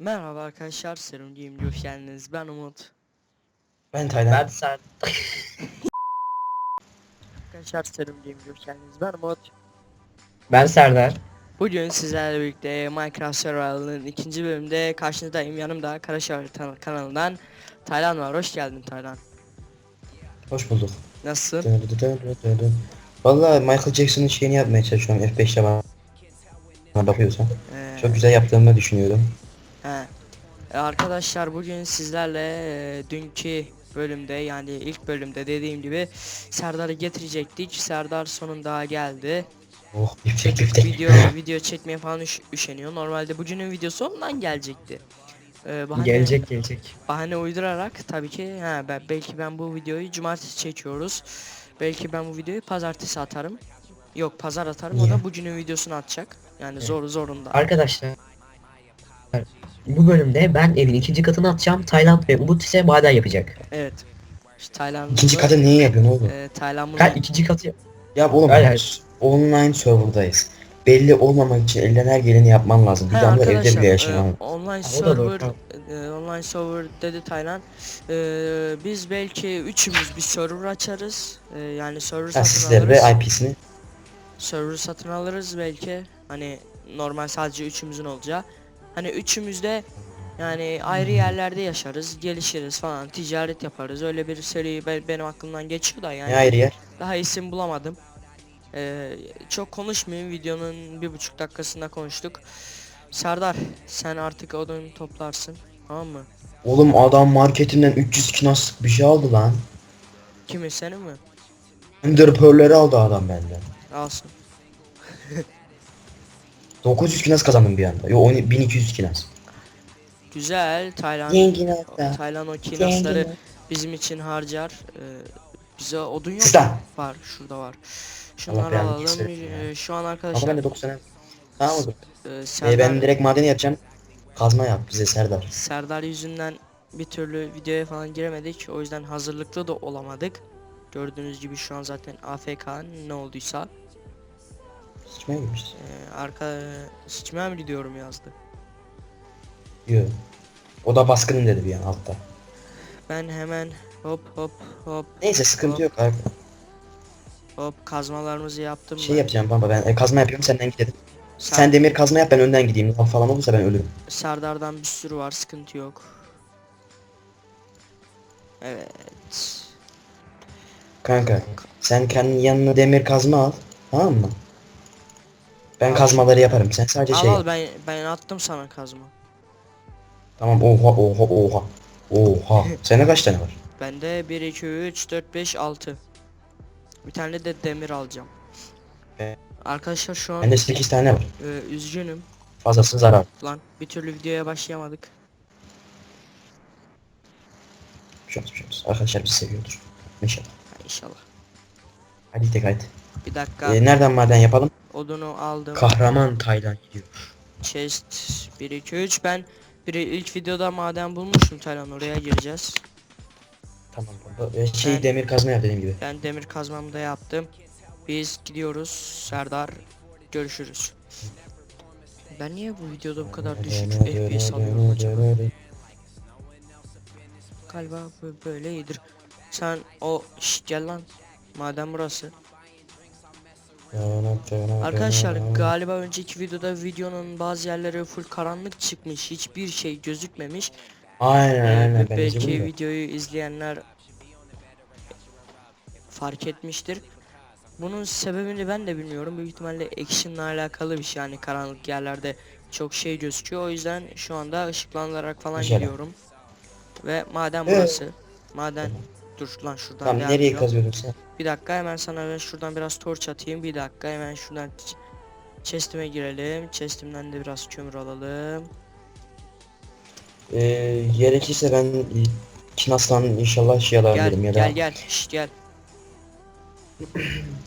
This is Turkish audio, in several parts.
Merhaba arkadaşlar, Serum Game'de hoş geldiniz. Ben Umut. Ben Taylan. Ben sen. Arkadaşlar Serum Game'de hoş geldiniz. Ben Umut. Ben Serdar. Bugün sizlerle birlikte Minecraft Survival'ın ikinci bölümünde karşınızdayım. Yanımda Karaşar kanalından Taylan var. Hoş geldin Taylan. Hoş bulduk. Nasılsın? Vallahi Michael Jackson'ın şeyini yapmaya çalışıyorum F5'te bana. Bana bakıyorsan. Ee, Çok güzel yaptığımı düşünüyorum. Ee, Arkadaşlar bugün sizlerle e, dünkü bölümde yani ilk bölümde dediğim gibi Serdar'ı getirecektik. Serdar sonunda geldi. Oh Çocuk biftek. video video çekmeye falan üş- üşeniyor. Normalde bugünün videosu ondan gelecekti. Ee, bahane, Gelecek gelecek. bahane uydurarak tabii ki ha ben, belki ben bu videoyu cumartesi çekiyoruz. Belki ben bu videoyu pazartesi atarım. Yok pazar atarım o Niye? da bugünün videosunu atacak. Yani zor zorunda. Arkadaşlar. Bu bölümde ben evin ikinci katını atacağım. Tayland ve Umut ise maden yapacak. Evet. İşte Tayland'da İkinci katı niye yapıyorsun oğlum? e, Tayland Ben ikinci katı Ya oğlum Hayır, hayır. online serverdayız. Belli olmamak için elden her geleni yapman lazım. Bir He anda evde bile e, yaşamam. online Ha, o da doğru, server e, online server dedi Tayland. E, biz belki üçümüz bir server açarız. E, yani server Ha, satın sizler alırız. ve IP'sini. server satın alırız belki. Hani normal sadece üçümüzün olacağı. Hani üçümüz de yani ayrı yerlerde yaşarız, gelişiriz falan, ticaret yaparız. Öyle bir seri be- benim aklımdan geçiyor da yani Ne ayrı yer? daha isim bulamadım. Ee, çok konuşmayayım videonun bir buçuk dakikasında konuştuk. Serdar sen artık odunu toplarsın tamam mı? Oğlum adam marketinden 300 kinaslık bir şey aldı lan. Kimi senin mi? Ender Pearl'leri aldı adam benden. Alsın. 900 kinas kazandım bir anda. Yo 10 1200 kinas. Güzel Tayland. Zengin hatta. Tayland o kinasları Zengin. bizim için harcar. Ee, bize odun yok. Mu? Var şurada var. Şunları belanı alalım. Ee, şu an Ama arkadaşlar ben de 9 tane. Tamam mı? e, Serdar, ben direkt madeni yapacağım. Kazma yap bize Serdar. Serdar yüzünden bir türlü videoya falan giremedik. O yüzden hazırlıklı da olamadık. Gördüğünüz gibi şu an zaten AFK ne olduysa. Sıçmaya girmişiz. Ee, arka sıçmaya mı gidiyorum yazdı. Yo. O da baskının dedi bir an altta. Ben hemen hop hop hop Neyse sıkıntı yok abi. hop kazmalarımızı yaptım. Şey ben. yapacağım baba ben e, kazma yapıyorum senden gidelim. Ser- Sen demir kazma yap ben önden gideyim. Lan falan olursa ben ölürüm. Serdar'dan bir sürü var sıkıntı yok. Evet. Kanka sen kendin yanına demir kazma al. Tamam mı? Ben Al. kazmaları yaparım. Sen sadece Al şey al ben ben attım sana kazma. Tamam oha oha oha. Oha. Sende kaç tane var? Bende 1 2 3 4 5 6. Bir tane de demir alacağım. Be- Arkadaşlar şu an Bende 8 tane var. e, üzgünüm Fazlası zarar. lan bir türlü videoya başlayamadık. Şey olmaz. Arkadaşlar bizi seviyordur. İnşallah. Ha, inşallah. Hadi gidelim hadi. Bir dakika Ee, nereden maden yapalım? odunu aldım. Kahraman Taylan gidiyor. Chest 1 2 3 ben bir ilk videoda maden bulmuştum Taylan oraya gireceğiz. Tamam baba. Şey Ben- demir kazma yap dediğim gibi. Ben demir kazmamı da yaptım. Biz gidiyoruz. Serdar görüşürüz. Ben niye bu videoda bu kadar düşük FPS alıyorum acaba? Galiba bu böyle iyidir. Sen o şşt gel lan. Maden burası. Arkadaşlar galiba önceki videoda videonun bazı yerleri full karanlık çıkmış. Hiçbir şey gözükmemiş. Aynen Ee, aynen belki videoyu izleyenler fark etmiştir. Bunun sebebini ben de bilmiyorum. Büyük ihtimalle action'la alakalı bir şey. Yani karanlık yerlerde çok şey gözüküyor. O yüzden şu anda ışıklandırarak falan Güzel. gidiyorum. Ve maden Evet. burası. Maden dur lan şuradan Tamam nereye ediyorum. kazıyordun sen? Bir dakika hemen sana ben şuradan biraz torç atayım. Bir dakika hemen şuradan chest'ime girelim. Chest'imden de biraz kömür alalım. Ee, gerekirse ben Kinas'tan inşallah şey Gel alabilirim ya da gel gel. Şşt gel.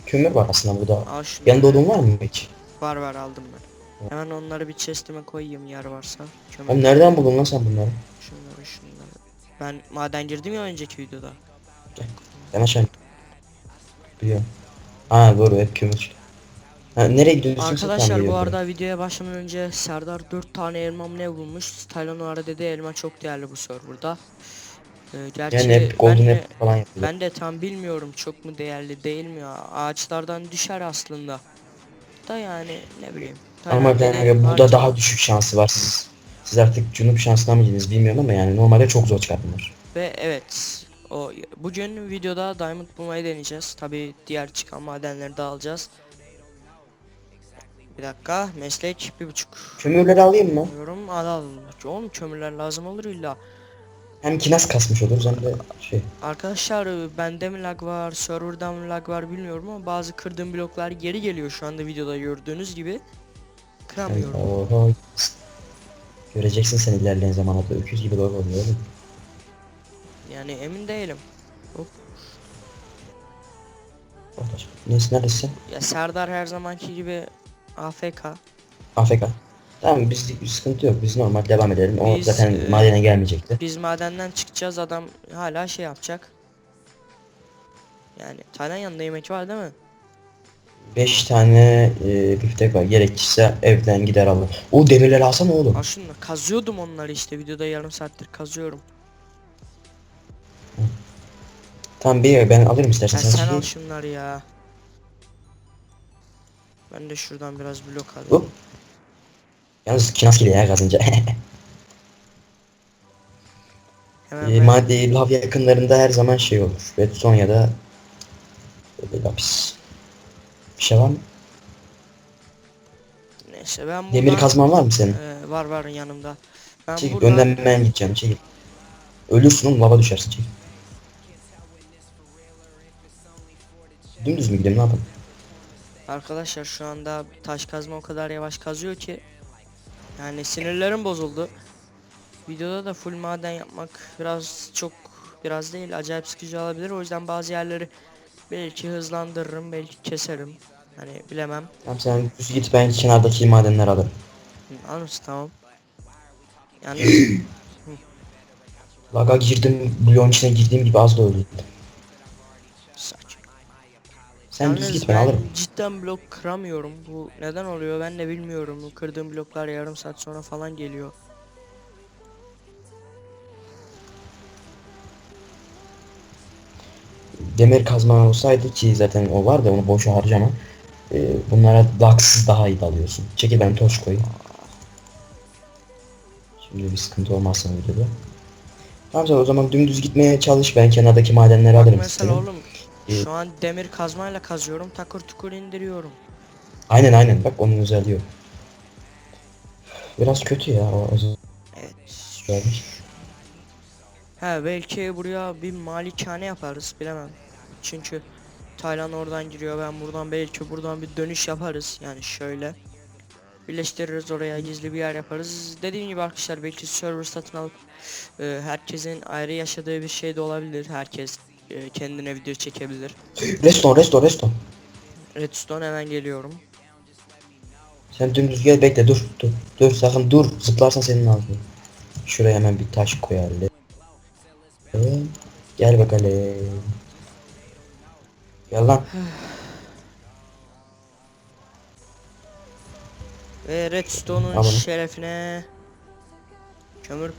kömür var aslında burada. Al şunu. Yanında odun var mı hiç? Var var aldım ben. Hemen onları bir chest'ime koyayım yer varsa. Kömür. Oğlum nereden buldun lan sen bunları? Şunları şunları. Ben maden girdim ya önceki videoda. Ben aşağı Biliyorum. Ha doğru hep kömür. Ha, nereye gidiyorsun? Arkadaşlar bu arada videoya başlamadan önce Serdar 4 tane elmam ne bulmuş. Taylan o ara dedi elma çok değerli bu serverda. Ee, gerçi Yani hep ben, golden de, apple falan yapıyor. ben de tam bilmiyorum çok mu değerli değil mi ya. Ağaçlardan düşer aslında. Da yani ne bileyim. Ama ben dedi, burada daha düşük şansı var. Siz, siz artık cunup şansına mı gittiniz bilmiyorum ama yani normalde çok zor çıkartılır. Ve evet o bugün videoda diamond bulmayı deneyeceğiz. Tabi diğer çıkan madenleri de alacağız. Bir dakika meslek bir buçuk. Kömürleri alayım mı? Diyorum al al. Oğlum kömürler lazım olur illa. Hem kinas kasmış oluruz hem de şey. Arkadaşlar bende mi lag var, serverda mı lag var bilmiyorum ama bazı kırdığım bloklar geri geliyor şu anda videoda gördüğünüz gibi. Kıramıyorum. Oho. Göreceksin sen ilerleyen zamanlarda öküz gibi doğru oluyor. Yani emin değilim. Hop. Neyse neredesin? Ya Serdar her zamanki gibi AFK. AFK. Tamam biz bir sıkıntı yok. Biz normal devam edelim. O Biz, zaten e, madene gelmeyecekti. Biz madenden çıkacağız adam hala şey yapacak. Yani Taylan yanında yemek var değil mi? 5 tane e, biftek var. Gerekirse evden gider alır. O demirleri alsana oğlum. Şunu kazıyordum onları işte videoda yarım saattir kazıyorum. Tamam bir ben alırım istersen. Ya sen sen al şunları ya. Ben de şuradan biraz blok alayım. Hop. Yalnız kinas geliyor ya kazınca. Hemen e, ben- madde lav yakınlarında her zaman şey olur. Redstone ya da lapis. Bir şey var mı? Neyse ben buradan... Demir kazman var mı senin? Ee, var var yanımda. Ben Çekil buradan... önden ben gideceğim çekil. Ölürsün oğlum lava düşersin çekil. Dümdüz mü gidelim ne yapalım? Arkadaşlar şu anda taş kazma o kadar yavaş kazıyor ki yani sinirlerim bozuldu. Videoda da full maden yapmak biraz çok biraz değil acayip sıkıcı olabilir. O yüzden bazı yerleri belki hızlandırırım, belki keserim. Hani bilemem. Tamam sen düz git ben kenardaki madenleri alırım. Anlarsın tamam. Yani Laga girdim, bloğun içine girdiğim gibi az da öldüm. Sen düz Yalnız git ben alırım. cidden blok kıramıyorum. Bu neden oluyor ben de bilmiyorum. Bu kırdığım bloklar yarım saat sonra falan geliyor. Demir kazman olsaydı ki zaten o var da onu boşa harcama. Ee, bunlara laksız daha iyi dalıyorsun. Çekil ben toş koyayım. Şimdi bir sıkıntı olmazsa videoda. Tamam sen o zaman dümdüz gitmeye çalış ben kenardaki madenleri Bak alırım mesela istedim. oğlum şu an demir kazmayla kazıyorum takır tukur indiriyorum. Aynen aynen bak onun özelliği o. Biraz kötü ya o Evet. güzelmiş. He belki buraya bir malikane yaparız bilemem. Çünkü Taylan oradan giriyor ben buradan belki buradan bir dönüş yaparız yani şöyle. Birleştiririz oraya gizli bir yer yaparız. Dediğim gibi arkadaşlar belki server satın alıp e, herkesin ayrı yaşadığı bir şey de olabilir. Herkes e, kendine video çekebilir. Reston reston reston. Redstone hemen geliyorum. Sen dümdüz gel bekle dur dur. Dur sakın dur zıplarsan senin ağzını. Şuraya hemen bir taş koyalım. Gel bakalım. Gel lan. Ve Redstone'un şerefine kömür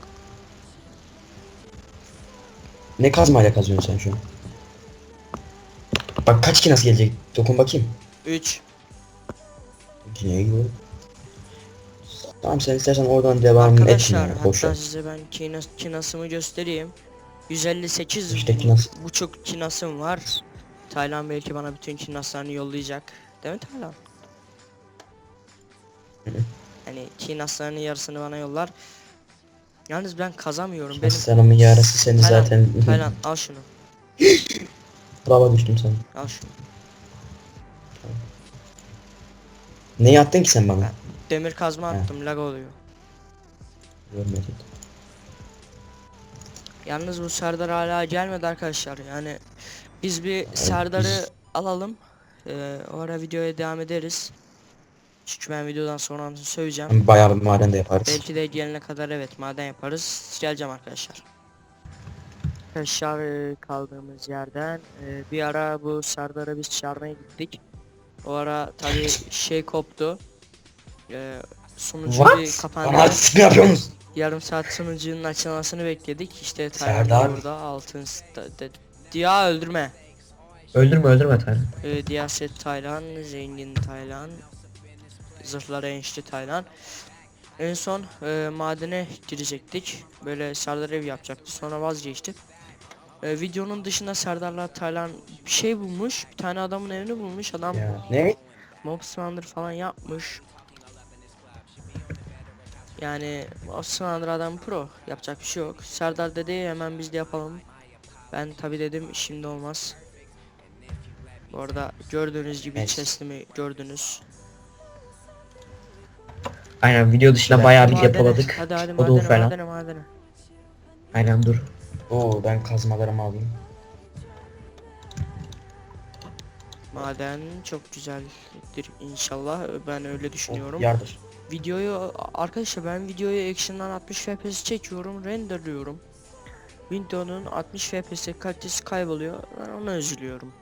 Ne kazmayla kazıyorsun sen şu an? Bak kaç ki nasıl gelecek? Dokun bakayım. 3 Yine iyi olur. Tamam sen istersen oradan devam Arkadaşlar etme. Boş hatta ver. size ben kinas, kinasımı göstereyim. 158 İşte kinas. buçuk kinasım var. Taylan belki bana bütün kinaslarını yollayacak. Değil mi Taylan? Hı hı. Hani kinaslarının yarısını bana yollar. Yalnız ben kazamıyorum. Benim Hastanımın yarısı seni Taylan, zaten... Taylan al şunu. Lava düştüm sen. Al şunu. Neyi attın ki sen bana? Demir kazma He. attım lag oluyor. Görmedim. Yalnız bu Serdar hala gelmedi arkadaşlar. Yani biz bir Serdar'ı alalım. Ee, o ara videoya devam ederiz. Çünkü ben videodan sonra söyleyeceğim. Bayağı bir maden de yaparız. Belki de gelene kadar evet maden yaparız. Geleceğim arkadaşlar. Arkadaşlar e, kaldığımız yerden e, bir ara bu Serdar'ı biz çağırmaya gittik. O ara tabii şey koptu. Ee, sunucu What? bir Bana kapandı. artist mi yapıyorsunuz? Yarım saat sunucunun açılmasını bekledik. İşte Taylan Serdar. burada altın Dia öldürme. Öldürme öldürme Taylan. Ee, Diyaset Taylan, zengin Taylan, zırhları enişte Taylan. En son e, madene girecektik. Böyle Serdar ev yapacaktı. Sonra vazgeçti. E, videonun dışında Serdar'la Taylan bir şey bulmuş. Bir tane adamın evini bulmuş. Adam Ya ne? Mob Spawner falan yapmış. Yani Mob Spawner adam pro. Yapacak bir şey yok. Serdar dedi hemen biz de yapalım. Ben tabi dedim şimdi olmaz. Bu arada gördüğünüz gibi Evet. chest'imi gördünüz. Aynen video dışında bayağı bir Madene, yapaladık. Hadi hadi Odun madene falan. madene madene. Aynen dur. Oo ben kazmalarımı alayım. Maden çok güzeldir inşallah. Ben öyle Oh, düşünüyorum. yardır. Videoyu arkadaşlar ben videoyu action'dan 60 FPS çekiyorum, renderliyorum. Videonun 60 FPS kalitesi kayboluyor. Ben ona üzülüyorum.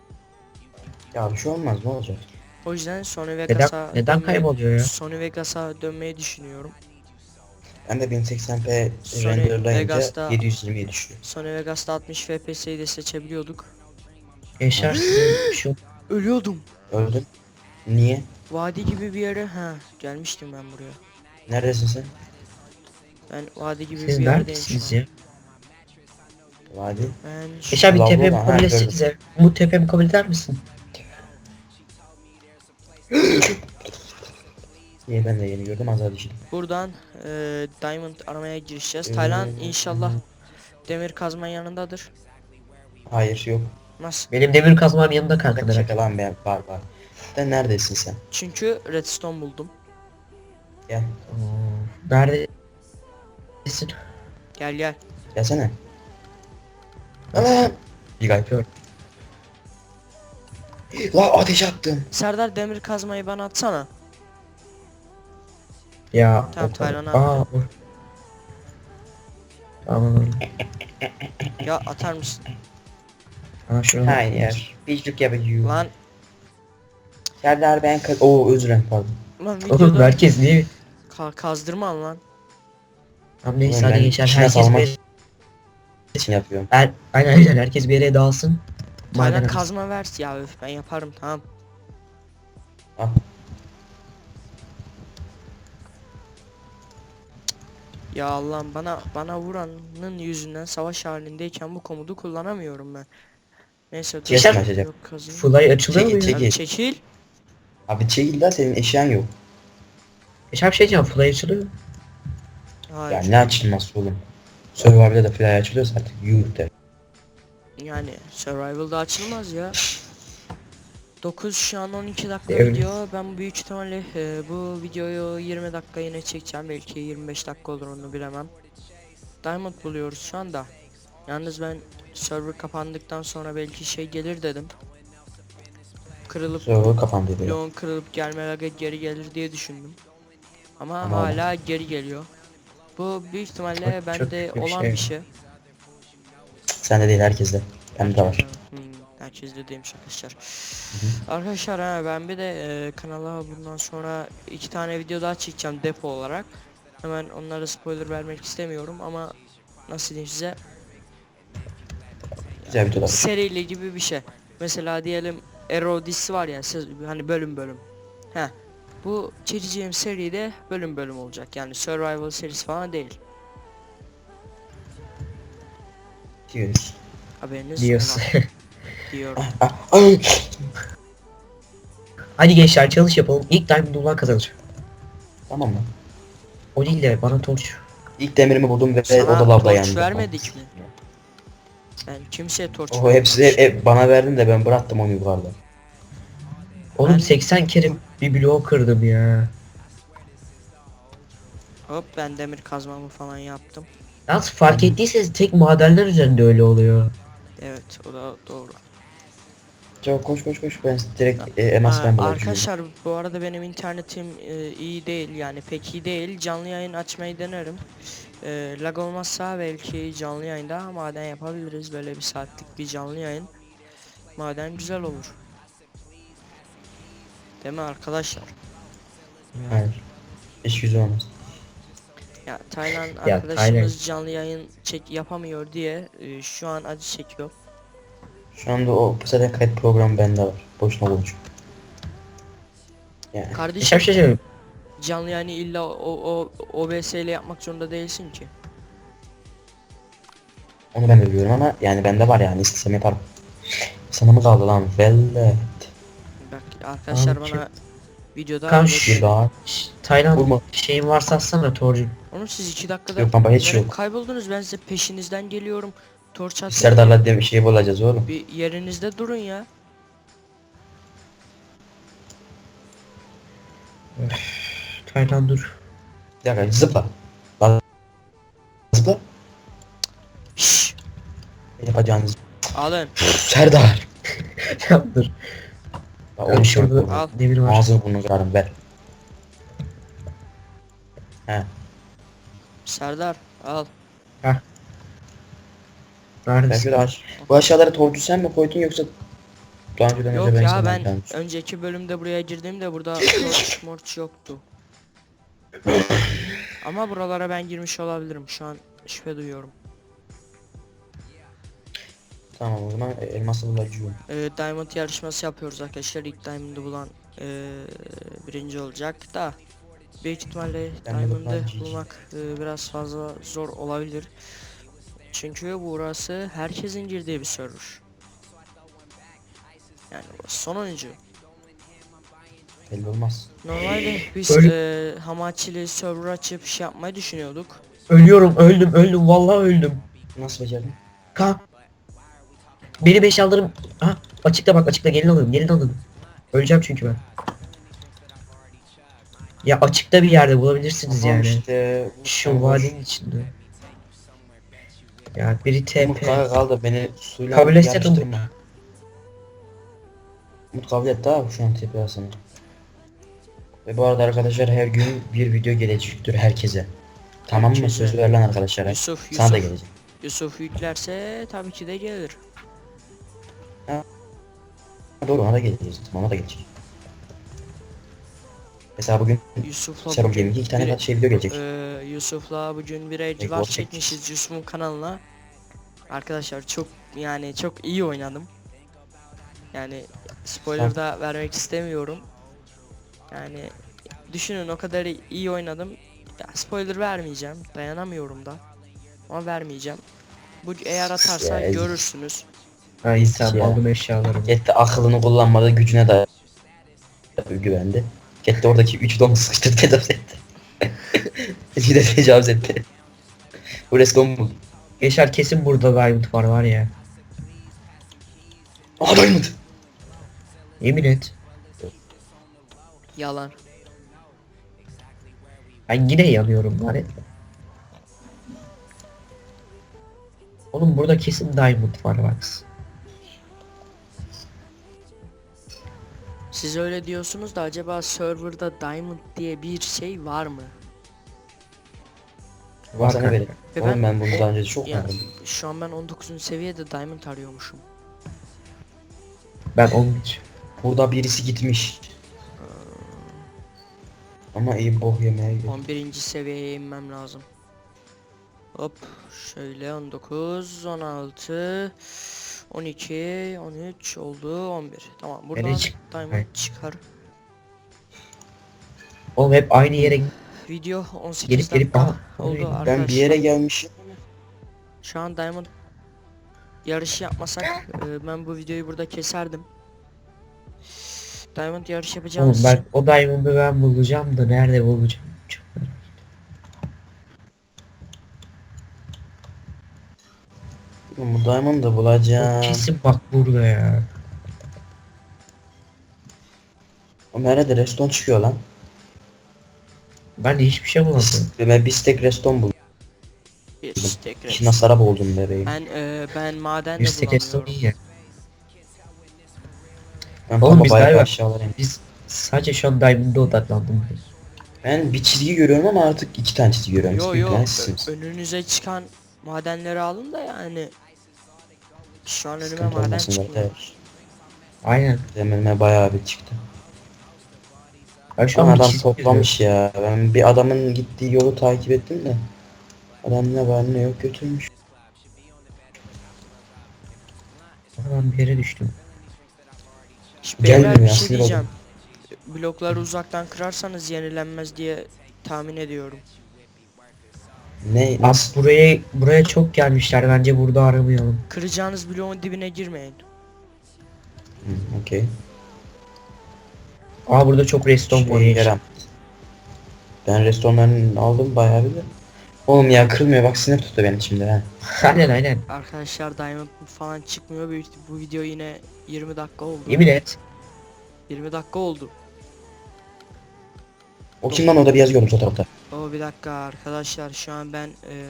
Ya bir şey olmaz ne olacak? O yüzden Sony Neden, Vegas'a neden dönmeyi- kayboluyor ya? Sony Vegas'a dönmeyi düşünüyorum. Ben de 1080p Sony renderlayınca Vegas'ta- 720'ye düşüyor. Sony Vegas'ta 60 FPS'yi de seçebiliyorduk. Gençler sizin bir şey yok. Ölüyordum. Öldün. Niye? Vadi gibi bir yere ha gelmiştim ben buraya. Neredesin sen? Ben vadi gibi Siz bir yerdeyim neredesiniz şu an. ya? Vadi. Ben şu- Gençler bir Lavabo tepemi ha, kabul gördüm. etsenize. Bu tepemi kabul eder misin? Niye ben de yeni gördüm az daha düşün. buradan e, Diamond aramaya girişeceğiz. Ee, Taylan inşallah demir kazma yanındadır. Hayır yok. Nasıl? Benim demir kazmam yanında kanka direkt. şaka lan be var var. Sen neredesin sen? Çünkü redstone buldum. Gel. Oo, Neredesin? Gel gel. Gelsene. Aa! Bir. Gör. La ateş attım. Serdar demir kazmayı bana atsana. Ya. Tamam, o- Aa. Tamam. Ya atar mısın? Aa şurada. Hayır. Piçlik yapıyor. Lan Serdar ben kaz... Oo özür dilerim pardon. lan Oğlum videoda herkes niye? Ka- kazdırma lan. Tamam neyse Oğlum hadi ben gençler içine herkes salmak bir... için yapıyorum. Er, aynen aynen herkes bir yere dağılsın. Taylan Madem kazma ver ya öf ben yaparım tamam. Al. Ya Allah'ım bana bana vuranın yüzünden savaş halindeyken bu komodu kullanamıyorum ben. Neyse dur. Açacak? Yok. Fulay açılıyor mu Çekil, ya? çekil. Abi çekil. Abi çekil la senin eşyan yok. Geçen bir şey diyeceğim Fulay açılıyor. Hayır. Ya ne açılması oğlum. Survival'da da fly açılıyorsa artık yuh de. Yani survival'da açılmaz ya. 9 şu an 12 dakika Evet. video. Ben büyük ihtimalle e, bu videoyu 20 dakika yine çekeceğim. Belki 25 dakika olur onu bilemem. Diamond buluyoruz şu anda. Yalnız ben server kapandıktan sonra belki şey gelir dedim. Kırılıp Server kapandı diyor. bloğun kırılıp gelme lagı geri gelir diye düşündüm. Ama Ama hala geri geliyor. Bu büyük ihtimalle Çok- bende çok olan şey. bir şey. Sende değil herkeste. Bende de var. Hmm, de demiş arkadaşlar. Arkadaşlar ha, ben bir de e, kanala bundan sonra iki tane video daha çekeceğim depo olarak. Hemen onlara spoiler vermek istemiyorum ama nasıl diyeyim size Güzel videolar. seriyle gibi bir şey. Mesela diyelim Arrow dizisi var ya siz, hani bölüm bölüm. He. Bu çekeceğim seri de bölüm bölüm olacak. Yani survival serisi falan değil. Diyoruz. Haberiniz ola- diyorum. Ay! Hadi gençler çalış yapalım. İlk Diamond olan kazanır. Tamam mı? O değil de bana torç. İlk demirimi buldum ve Sana o da lavda torç yandı. vermedik mi? Ben kimseye torç O hepsi hep, hep bana verdin de ben bıraktım onu yukarıda. Oğlum Ben- 80 kere bir bloğu kırdım ya. Hop ben demir kazmamı falan yaptım. Yalnız fark ettiyseniz tek madenler üzerinde öyle oluyor. Evet o da doğru. Çabuk koş koş koş ben direkt e, ben bırakıyorum. arkadaşlar bu arada benim internetim e, iyi değil yani pek iyi değil. Canlı yayın açmayı denerim. E, lag olmazsa belki canlı yayında maden yapabiliriz. Böyle bir saatlik bir canlı yayın. Maden güzel olur. Değil mi arkadaşlar? Hayır. Hiç güzel olmaz. Ya Taylan Ya, arkadaşımız Taylan- canlı yayın çek yapamıyor diye e, şu an acı çekiyor. Şu anda o sefer kayıt programı bende var. Boşuna konuşuyor. Yani Kardeşim şey söyleyeyim. canlı yayını illa o, o OBS ile yapmak zorunda değilsin ki. onu ben de biliyorum ama yani bende var yani istesem yaparım. Sana mı kaldı lan? Vellet. Bak arkadaşlar Abi, bana videoda. Şşş, Tayland Vurma. şeyin varsa atsana Torcum. Oğlum siz iki dakikada Yok baba, hiç yok. kayboldunuz ben size peşinizden geliyorum. Torç atın. Serdar'la dem şey bulacağız oğlum. Bir yerinizde durun ya. Tayland dur. Bir dakika zıpla. Lan, Zıpla. Şşş. Yapacağınız. Alın. Serdar. Tamam dur. Bak, oğlum şurada şurada. Al. demir var. Ağzını burnunu kırarım ver. He. Serdar al. Ben Neredesin? Bu aşağılara torcu sen mi koydun yoksa daha önceden Yok önce ya ben gelmiş. önceki bölümde buraya girdiğimde burada torç morç yoktu. Ama buralara ben girmiş olabilirim. Şu an şüphe duyuyorum. Tamam o zaman e, elması bulacağım. Ee, Diamond yarışması yapıyoruz arkadaşlar. İlk Diamond'ı bulan ee, birinci olacak da büyük ihtimalle Diamond'ı GG. bulmak ee, biraz fazla zor olabilir. Çünkü burası herkesin girdiği bir server. Yani burası sonuncu. Belli olmaz. Normalde biz ee, Hamachi'li server açıp şey yapmayı düşünüyorduk. Ölüyorum öldüm öldüm vallahi öldüm. Nasıl becerdin? Ka. Benim eşyalarım. Ha açıkta bak açıkta gelin alın gelin alın. Öleceğim çünkü ben. Ya açıkta bir yerde bulabilirsiniz Tamam yani. işte. Şu vadinin içinde. Ya biri TP. Umut kanka kaldı beni suyla Kabul etsene yarıştırma. Umut kabul etti abi şu an TPA'sını. Ve bu arada arkadaşlar her gün bir video gelecektir herkese. Tamam mı? Söz verilen arkadaşlar. Yusuf, Sana da Yusuf, gelecek. Yusuf yüklerse tabii ki de gelir. Doğru ona da geleceğiz. Ona da gelecek. Mesela bugün Yusuf'la Serum bugün Gaming'e iki tane bir- şey video gelecek. Ee, Yusuf'la bugün bir Age Ego var çekmiş. çekmişiz Yusuf'un kanalına. Arkadaşlar çok yani çok iyi oynadım. Yani spoiler da vermek istemiyorum. Yani düşünün o kadar iyi oynadım. Ya spoiler vermeyeceğim. Dayanamıyorum da. Ama vermeyeceğim. Bu eğer atarsa Ya, görürsünüz. Ha insan aldım eşyalarımı. Gitti akıllını kullanmadı gücüne de güvendi. Gitti oradaki 3 donu sıkıştırdı tecavüz etti. Bir de tecavüz etti. Bu resmen bu. Yaşar kesin burada diamond var var ya. Aa Diamond. Yemin et. Yalan. Ben yine yanıyorum lanet. Oğlum burada kesin diamond var bak. Siz öyle diyorsunuz da acaba serverda diamond diye bir şey var mı? Var Sana kanka. verin. Ve Oğlum ben bunu daha önce çok Yani şu an ben 19. seviyede diamond arıyormuşum. Ben 13. Burada birisi gitmiş. Ama iyi boh yemeye gidiyor. 11. seviyeye inmem lazım. Hop şöyle 19, 16, 12, 13 oldu 11. Tamam buradan çık- diamond Hayır. çıkar. Oğlum hep aynı yere Video 18 Gelip gelip- dakika Aha, oldu ben arkadaşlar. Ben bir yere gelmişim. Şu an diamond yarışı yapmasak e, ben bu videoyu burada keserdim. Diamond yarış yapacağımız Oğlum için ben o diamond'ı ben bulacağım da nerede bulacağım? Çok merak ettim. Bu Diamond'ı bulacağım. Kesin bak burada ya. O nerede reston çıkıyor lan? Ben de hiçbir şey bulamadım. Ben bir stack reston buldum. bir stack İki redstone. nasara buldum bebeğim. Ben e, ben maden de 108 son bulamıyorum. iyi ya. Ben Oğlum biz indim. Biz sadece şu an diamond'a odaklandım. Ben bir çizgi görüyorum ama artık iki tane çizgi görüyorum. Yo Siz yo bir önünüze çıkan madenleri alın da yani. Şu an önüme Sıkıntı maden olmasın çıkmıyor. zaten. Aynen. Benim önüme bayağı bir çıktı. Ben şu an adam çizgi toplamış ya. Ben bir adamın gittiği yolu takip ettim de. Adam ne var ne yok götürmüş. çiziyorum. Ben bir yere düştüm. Şimdi Gelmiyor beyler bir ya, şey sinir diyeceğim. Blokları uzaktan kırarsanız yenilenmez diye tahmin ediyorum. Ne? Nasıl? buraya buraya çok gelmişler. Bence burada aramayalım. Kıracağınız bloğun dibine girmeyin. Hı, Okey. Aa burada çok reston var. Şey, yaram. Ben restoranlarını aldım bayağı bir de. Oğlum ya kırmıyor bak sinir tuttu beni şimdi ha. aynen aynen. Arkadaşlar Diamond falan çıkmıyor. Büyük bu video yine 20 dakika oldu. Yemin et. 20 dakika oldu. O kim lan orada bir yazıyordum sol tarafta. O bir dakika arkadaşlar şu an ben eee,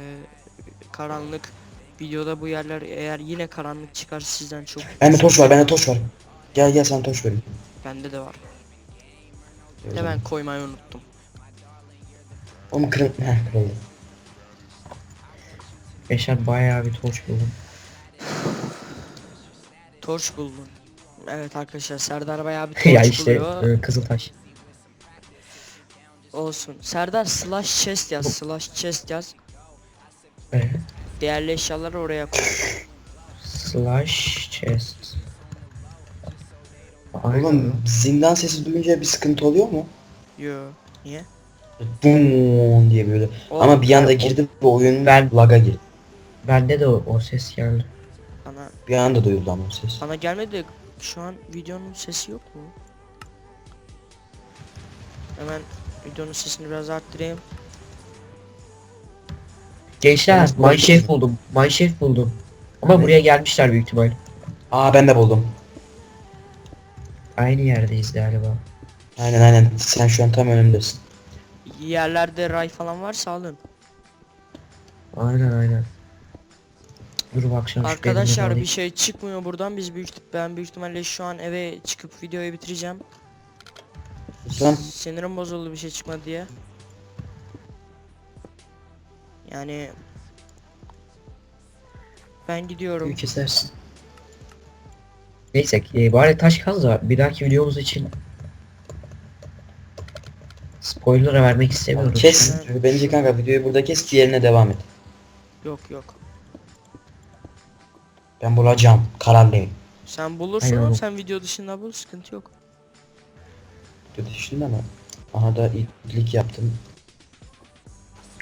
karanlık videoda bu yerler eğer yine karanlık çıkar sizden çok Bende toş var bende toş var. Gel gel sana toş vereyim. bende de var. O Hemen koymayı unuttum. Oğlum kırıl... Heh kırıldı. Yaşar bayağı bir torç buldum. Torç buldum. Evet arkadaşlar Serdar bayağı bir torç ya işte buluyor. e, Kızıltaş. Olsun. Serdar slash chest yaz. Slash chest yaz. E, Değerli eşyaları oraya koy. slash chest. Aynen. Oğlum zindan sesi duyunca bir sıkıntı oluyor mu? Yo. Niye? Boom diye böyle. O, Ama bir anda o- girdi ve oyun Ben- laga girdi. Bende de o, o ses geldi. Bana, Bir anda duyuldu ama o ses. bana gelmedi de şu an videonun sesi yok mu? Hemen videonun sesini biraz arttırayım. Gençler Mineshaft buldum. Mineshaft buldum. Ama Ne? buraya gelmişler büyük ihtimal. Aa ben de buldum. Aynı yerdeyiz galiba. Aynen aynen. Sen şu an tam önümdesin. Yerlerde ray falan varsa alın. Aynen aynen. Dur bak şu Arkadaşlar bir şey çıkmıyor buradan. Biz büyük ben büyük ihtimalle şu an eve çıkıp videoyu bitireceğim. Lan Sinirim bozuldu bir şey çıkmadı diye. Yani ben gidiyorum. büyük kesersin. Neyse e, bari taş kaz da bir dahaki videomuz için spoiler vermek istemiyorum. Kes. Bence kanka videoyu burada kes diğerine devam et. Yok yok. Ben bulacağım. Kararlıyım. Sen bulursun Aynen oğlum bu. sen video dışında bul sıkıntı yok. Kötü düşündüm ama. Aha da iyilik yaptım.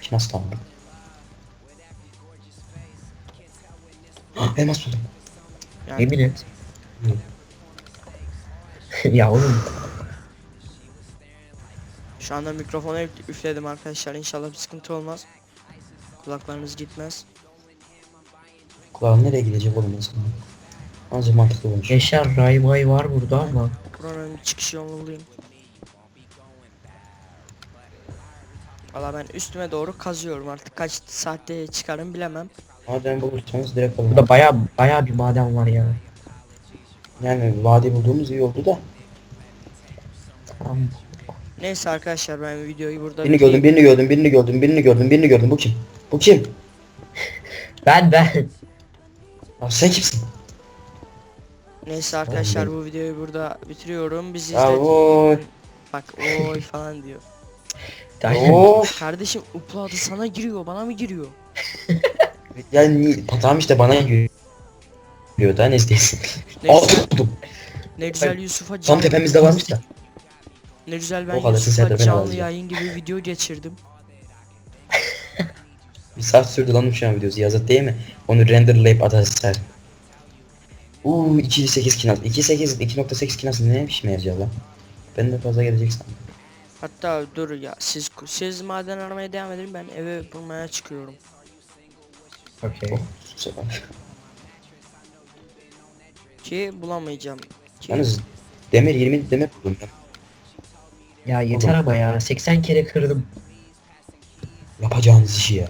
Ki nasıl tamam? Elmas buldum. Yani Yemin et. ya oğlum şu anda mikrofona üf- üfledim arkadaşlar inşallah bir sıkıntı olmaz. Kulaklarınız gitmez. Kulağım nereye gidecek oğlum zaman? Azıcık mantıklı olmuş. Yaşar Ray May var burada ama Buranın çıkış yolunu bulayım. Valla ben üstüme doğru kazıyorum artık kaç saatte çıkarım bilemem. Madem bulursanız direkt alın. burada baya baya bir maden var ya. Yani vadi bulduğumuz iyi oldu da. Tamam. Neyse arkadaşlar ben videoyu burada Birini gördüm, birini gördüm, birini gördüm, birini gördüm, birini gördüm. Bu kim? Bu kim? Ben ben. Abi sen kimsin? Neyse arkadaşlar bu videoyu burada bitiriyorum. Bizi Ya izlediğiniz oy. Bak oy falan diyor. Of. Kardeşim upload'ı sana giriyor bana mı giriyor? Yani tamam işte bana giriyor. Da ne isteyesin? Ne Al güzel, tuttum. ne güzel Yusuf'a Tam canlı, tepemizde varmış da. ne güzel ben O kadar Yusuf'a sesler de ben canlı alacağım. yayın gibi video geçirdim. Bir saat sürdü lan şu an videosu yazık değil mi? Onu renderlayıp atarsak. Uuu 2.8 kinas. 2.8 2.8 kinas ne işime yarayacak lan? Ben de fazla gelecek sandım. Hatta dur ya siz siz maden aramaya devam edin ben eve bulmaya çıkıyorum. Okey. Ki bulamayacağım. Ki Yalnız demir 20 demir buldum ben. Ya yeter ama ya 80 kere kırdım. Yapacağınız işi ya.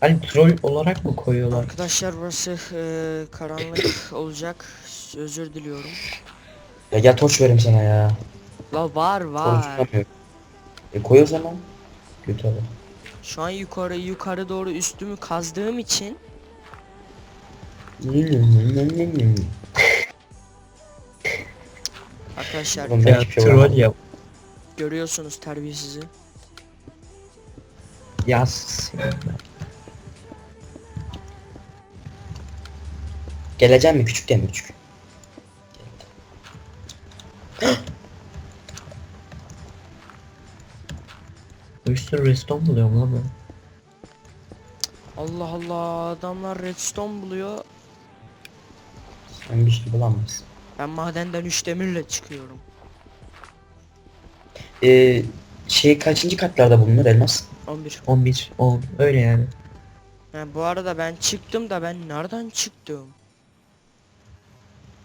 Hani troll olarak mı koyuyorlar? arkadaşlar burası eee, karanlık olacak. Özür diliyorum. Ya gel torç vereyim sana ya. La var var. çıkamıyor. E koy o zaman. Kötü adam. Şu an yukarı yukarı doğru üstümü kazdığım için Arkadaşlar Oğlum ben hiçbir şey troll bulamadım. ya. görüyorsunuz terbiyesizi. Ya s- Geleceğim mi küçük mi küçük? bir sürü reston buluyorum lan ben. Allah Allah adamlar redstone buluyor. Sen bir şey bulamazsın. Ben madenden 3 demirle çıkıyorum. Ee, şey kaçıncı katlarda bulunur elmas? 11. 11, 10 öyle yani. Yani bu arada ben çıktım da ben nereden çıktım?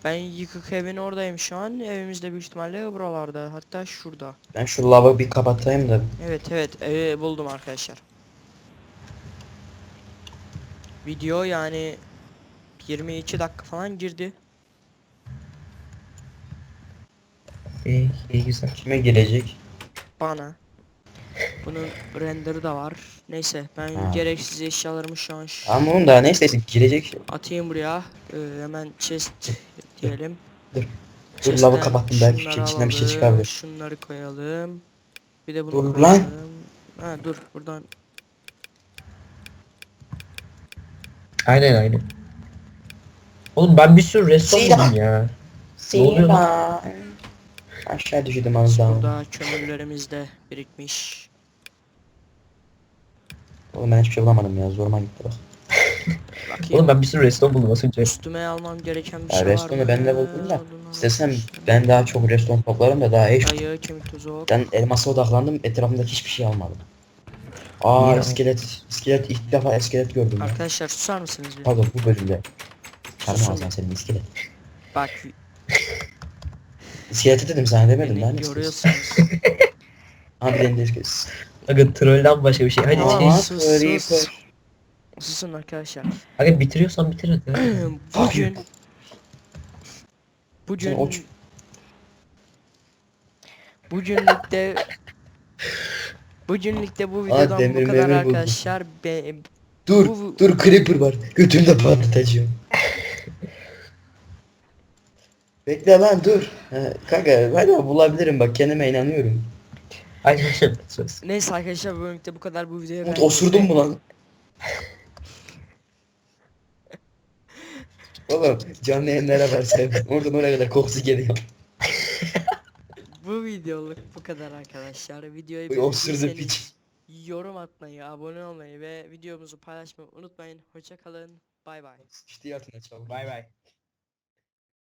Ben yıkık evin oradayım şu an. Evimizde büyük ihtimalle buralarda. Hatta şurada. Ben şu lava bir kapatayım da. Evet evet evi buldum arkadaşlar. Video yani 22 dakika falan girdi. İyi, iyi güzel. Kime girecek? Bana. Bunun renderı da var. Neyse ben Ha. gereksiz eşyalarımı şu an ş- Ama onun da neyse girecek. atayım buraya. Ee, hemen chest diyelim. Dur. Dur Chest'ten lava kapattım belki şunları içinden bir şey alalım, çıkabilir. Şunları koyalım. Bir de bunu Dur koyalım. lan. Ha dur buradan. Aynen aynen. Oğlum ben bir sürü Silah. buldum ya. Ne oluyor. Aşağı düşürdüm az daha. Burada kömürlerimiz de birikmiş. Oğlum ben hiçbir şey bulamadım ya zoruma gitti bak. Bakayım. Oğlum ben bir sürü reston buldum az önce. Üstüme almam gereken bir Ya şey var restoranu mı? ben de buldum da. Odun İstesem ben daha çok restoran toplarım da daha eş. Ayı, kemik tozu ok. Ben elmasa odaklandım etrafımdaki hiçbir şey almadım. Aa Niye? iskelet, iskelet ilk defa iskelet gördüm ya. Arkadaşlar susar mısınız bir? Pardon bu bölümde. Susun. ağzına senin iskelet. Bak İskeleti dedim sana demedim beni lan. görüyorsunuz. Abi benim de iskelet. Aga trollden başka bir şey. Hadi Tamam. şey. sus, sus. Susun arkadaşlar. Aga bitiriyorsan bitir hadi. Bugün Bugün oç. Bugünlükte Bugünlükte bu videodan demir bu kadar buldum. arkadaşlar. Be, Dur Bu- dur creeper var. Götümde patlatacağım. Bekle lan dur. Ha, kanka hadi bulabilirim bak kendime inanıyorum. Söz. neyse arkadaşlar bu bölümde bu kadar bu videoya Umut osurdun mu lan? Oğlum canlı yayınlara versem oradan oraya kadar kokusu geliyor. Bu videoluk bu kadar arkadaşlar. Videoyu Oy, osurdu piç. yorum atmayı, abone olmayı ve videomuzu paylaşmayı unutmayın. Hoşça kalın. Bay bay. İşte yatına çabuk. Bay bay.